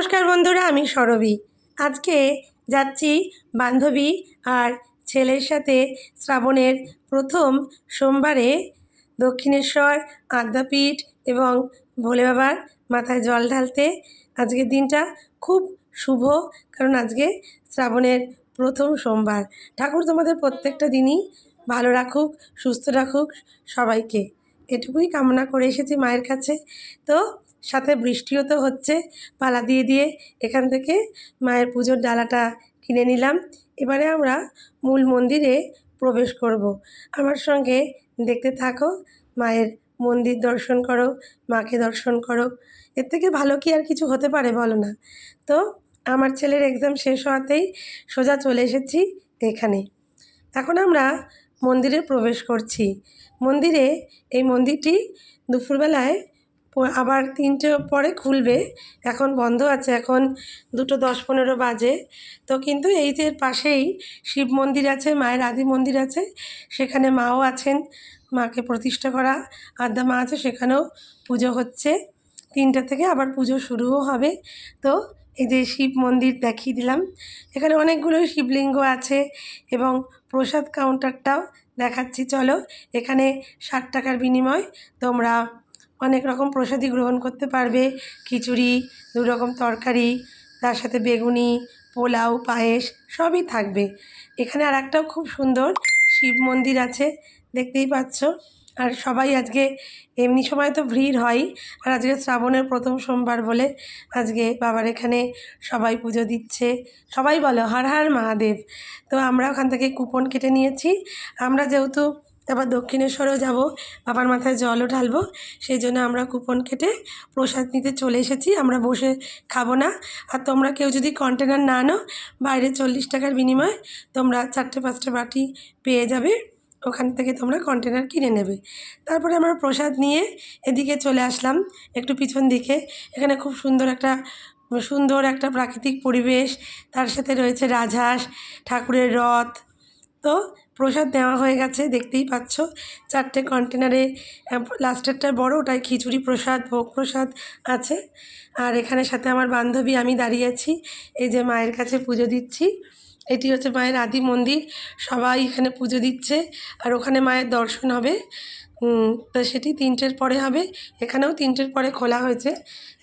নমস্কার বন্ধুরা, আমি সরবী। আজকে যাচ্ছি বান্ধবী আর ছেলের সাথে শ্রাবণের প্রথম সোমবারে দক্ষিণেশ্বর, আদ্যাপীঠ এবং ভোলে বাবার মাথায় জল ঢালতে। আজকের দিনটা খুব শুভ, কারণ আজকে শ্রাবণের প্রথম সোমবার। ঠাকুর তোমাদের প্রত্যেকটা দিনই ভালো রাখুক, সুস্থ রাখুক সবাইকে। এটুকুই কামনা করে এসেছি মায়ের কাছে। তো সাথে বৃষ্টিও তো হচ্ছে, পালা দিয়ে দিয়ে এখান থেকে মায়ের পুজোর ডালাটা কিনে নিলাম। এবারে আমরা মূল মন্দিরে প্রবেশ করব। আমার সঙ্গে দেখতে থাকো, মায়ের মন্দির দর্শন করো, মাকে দর্শন করো। এর থেকে ভালো কি আর কিছু হতে পারে বলো না। তো আমার ছেলের এক্সাম শেষ হওয়াতেই সোজা চলে এসেছি এখানে। এখন আমরা মন্দিরে প্রবেশ করছি। মন্দিরে এই মন্দিরটি দুপুরবেলায় আবার তিনটে পরে খুলবে। এখন বন্ধ আছে, এখন দুটো দশ পনেরো বাজে। তো কিন্তু এই যে পাশেই শিব মন্দির আছে, মায়ের আদি মন্দির আছে, সেখানে মাও আছেন, মাকে প্রতিষ্ঠা করা, আদ্যা মা আছে, সেখানেও পুজো হচ্ছে। তিনটে থেকে আবার পুজো শুরুও হবে। তো এই যে শিব মন্দির দেখিয়ে দিলাম। এখানে অনেকগুলো শিবলিঙ্গ আছে এবং প্রসাদ কাউন্টারটাও দেখাচ্ছি। চলো, এখানে ষাট টাকার বিনিময় তোমরা অনেক রকম প্রসাদই গ্রহণ করতে পারবে। খিচুড়ি, দু রকম তরকারি, তার সাথে বেগুনি, পোলাও, পায়েস সবই থাকবে। এখানে আর একটাও খুব সুন্দর, শিব মন্দির আছে, দেখতেই পাচ্ছ। আর সবাই আজকে এমনি সময় তো ভিড় হয়, আর আজকে শ্রাবণের প্রথম সোমবার বলে আজকে বাবার এখানে সবাই পুজো দিচ্ছে। সবাই বলো, হর হর মহাদেব। তো আমরা ওখান থেকে কুপন কেটে নিয়েছি। আমরা যেহেতু আবার দক্ষিণেশ্বরেও যাব। বাবার মাথায় জলও ঢালবো। সেই জন্য আমরা কুপন কেটে প্রসাদ নিতে চলে এসেছি। আমরা বসে খাব না। আর তোমরা কেউ যদি কন্টেনার না আনো বাইরে চল্লিশ টাকার বিনিময়ে তোমরা চারটে পাঁচটা বাটি পেয়ে যাবে। ওখান থেকে তোমরা কন্টেনার কিনে নেবে। তারপরে আমরা প্রসাদ নিয়ে এদিকে চলে আসলাম, একটু পিছন দিকে। এখানে খুব সুন্দর একটা সুন্দর একটা প্রাকৃতিক পরিবেশ। তার সাথে রয়েছে রাজহাঁস, ঠাকুরের রথ। তো প্রসাদ নেওয়া হয়ে গেছে, দেখতেই পাচ্ছ। চারটে কন্টেনারে লাস্টেরটা বড়, ওটায় খিচুড়ি প্রসাদ, ভোগ প্রসাদ আছে। আর এখানে সাথে আমার বান্ধবী, আমি দাঁড়িয়ে আছি। এই যে মায়ের কাছে পুজো দিচ্ছি। এটি হচ্ছে মায়ের আদি মন্দির। সবাই এখানে পুজো দিচ্ছে। আর ওখানে মায়ের দর্শন হবে। তো সেটি তিনটের পরে হবে। এখানেও তিনটের পরে খোলা হয়েছে।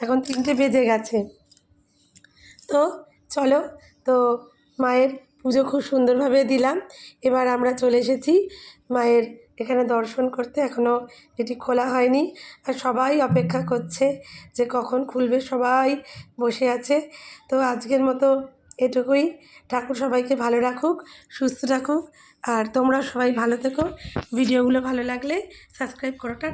এখন তিনটে বেজে গেছে। তো চলো, তো মায়ের পুজো খুব সুন্দরভাবে দিলাম। এবার আমরা চলে এসেছি মায়ের এখানে দর্শন করতে। এখনও এটি খোলা হয়নি। আর সবাই অপেক্ষা করছে যে কখন খুলবে। সবাই বসে আছে। তো আজকের মতো এটুকুই। ঠাকুর সবাইকে ভালো রাখুক, সুস্থ রাখুক। আর তোমরা সবাই ভালো থেকো। ভিডিওগুলো ভালো লাগলে সাবস্ক্রাইব করাটা